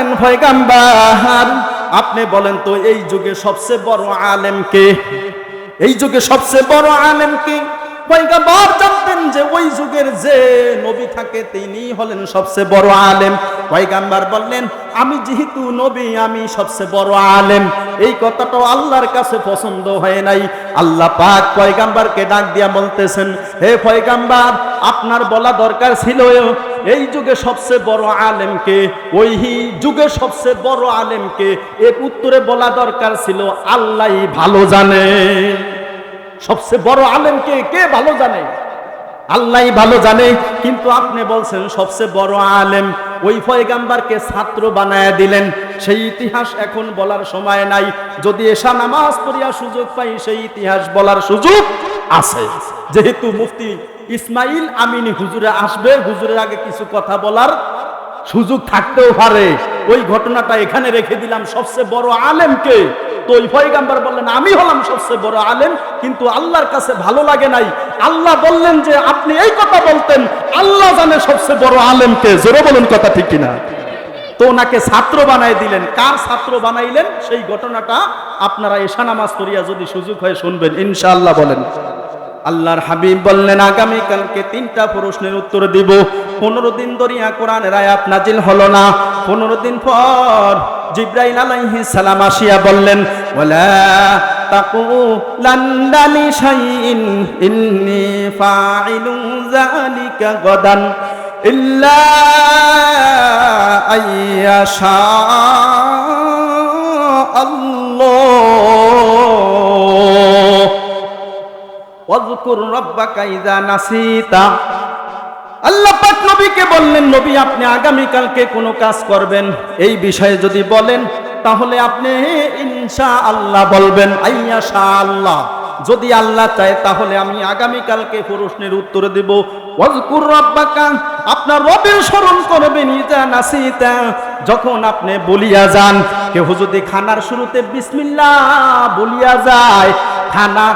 জানেন পয়গাম্বার। আপনি বলেন তো, এই যুগে সবচেয়ে বড় আলেম কে? এই যুগে সবচেয়ে বড় আলেম কে? পয়গাম্বার জানতেন যে ওই যুগের যে নবী থাকে, তিনি হলেন সবচেয়ে বড় আলেম। পয়গাম্বার বললেন, আমি যেহেতু নবী, আমি সবচেয়ে বড় আলেম। এই কথাটাও আল্লাহর কাছে পছন্দ হয় নাই। আল্লাহ পাক পয়গাম্বারকে ডাক দিয়া বলতেছেন, হে পয়গাম্বার, আপনার বলা দরকার ছিল এই যুগে সবচেয়ে বড় আলেমকে ওই যুগে সবচেয়ে বড় আলেমকে এর উত্তরে বলা দরকার ছিল, আল্লাহ ভালো জানে। সবচেয়ে বড় আলেমকে কে ভালো জানে? আল্লাহ ভালো জানে, কিন্তু আপনি বলছেন সবচেয়ে বড় আলেম, ওই ফয়গাম্বারকে ছাত্র বানায় দিলেন। সেই ইতিহাস এখন বলার সময় নাই। যদি এসা নামাজ পড়িয়া সুযোগ পাই, সেই ইতিহাস বলার সুযোগ আছে। যেহেতু মুফতি ইসমাইল আমিনী হুজুরে আসবে, হুজুরের আগে কিছু কথা বলার সুযোগ থাকতেও পারে। ওই ঘটনাটা এখানে রেখে দিলাম, সবচেয়ে বড় আলেমকে। বললেন, আমি হলাম সবচেয়ে বড় আলেম, কিন্তু আল্লাহর কাছে ভালো লাগে নাই। আল্লাহ বললেন যে, আপনি এই কথা বলতেন, আল্লাহ জানে সবচেয়ে বড় আলেমকে। জোরে বলুন কথা ঠিক কিনা? তো ওনাকে ছাত্র বানাই দিলেন। কার ছাত্র বানাইলেন? সেই ঘটনাটা আপনারা এশা নামাজ পড়িয়া যদি সুযোগ হয় শুনবেন। ইনশাআল্লাহ বলেন। আল্লাহর হাবিব বললেন, আগামীকালকে তিনটা প্রশ্নের উত্তর দিব। পনেরো দিন ধরিয়া কোরআনের আয়াত নাজিল হলো না। পনেরো দিন পর জিব্রাইল আলাইহিস সালাম আসিয়া বললেন, ওয়ালা তাকুলান্না লিশাইইন ইন্নী ফাইলু যালিকা গাদান ইল্লা আইয়াশা আল্লাহ। ওয়াজকুর নাসিতা। আল্লাহ পাক নবীকে বললেন, নবী, আপনি আগামী কালকে কোনো কাজ করবেন? এই বিষয়ে যদি বলেন, তাহলে আপনি ইনশা আল্লাহ বলবেন আইয়াশা আল্লাহ যদি আল্লাহ চায়, তাহলে আমি আগামী কালকে প্রশ্নের উত্তর দেব। ওয়াজকুর রাব্বাকা, আপনার রবের স্মরণ করবেন নাসিতা। যখন আপনি বলিয়া যান কেউ যদি খানার শুরুতে বিসমিল্লাহ বলিয়া যায়, খানা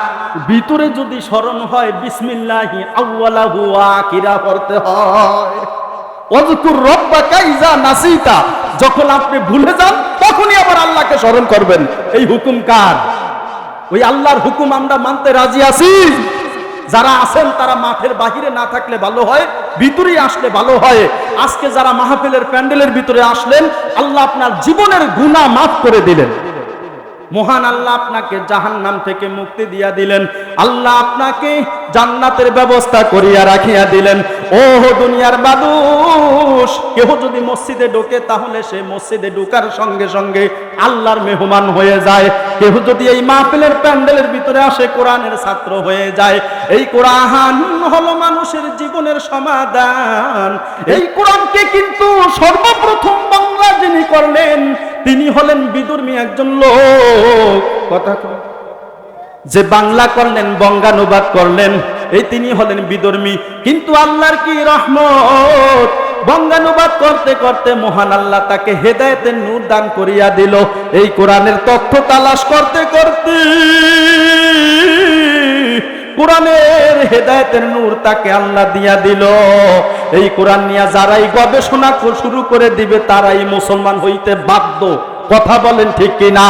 ভিতরে যদি স্মরণ হয়, বিসমিল্লাহি আউয়ালাহু আখিরা পড়তে হয়। অযকুর রব্বাকা ইজা নাসিতা। যখন আপনি ভুলে যান, তখনই আবার আল্লাহকে স্মরণ করবেন। এই হুকুম কার? ওই আল্লাহর হুকুম আমরা মানতে রাজি আছি। যারা আছেন, তারা মাঠের বাহিরে না থাকলে ভালো হয়, ভিতরেই আসলে ভালো হয়। আজকে যারা মাহফিলের প্যান্ডেলের ভিতরে আসলেন, আল্লাহ আপনার জীবনের গুণা মাফ করে দিলেন। মহান আল্লাহ আপনাকে জাহান্নাম থেকে মুক্তি দিয়া দিলেন। আল্লাহ আপনাকে জান্নাতের ব্যবস্থা করিয়া রাখিয়া দিলেন। ও দুনিয়ার মানুষ কেহ যদি মসজিদে ঢোকে তাহলে সে মসজিদে ঢোকার সঙ্গে সঙ্গে আল্লাহর মেহমান হয়ে যায়। কেহ যদি এই মাহফিলের প্যান্ডেলের ভিতরে আসে, কোরআনের ছাত্র হয়ে যায়। এই কোরআন হলো মানুষের জীবনের সমাধান। এই কোরআনকে কিন্তু সর্বপ্রথম বাংলা যিনি করলেন তিনি হলেন বিদুর্মী একজন লোক। কথা যে বাংলা করলেন, বঙ্গানুবাদ করলেন, এই তিনি হলেন বিদর্মী। কিন্তু আল্লাহর কি রহমত? বঙ্গানুবাদ করতে করতে মহান আল্লাহ তাকে হেদায়েতের নূর দান করিয়া দিল। এই কোরআনের তথ্য তালাশ করতে করতে কোরআনের হেদায়েতের নূর তাকে আল্লাহ দিয়া দিল। এই কোরআন নিয়ে যারাই গবেষণা শুরু করে দিবে, তারাই মুসলমান হইতে বাধ্য। কথা বলেন ঠিক কিনা?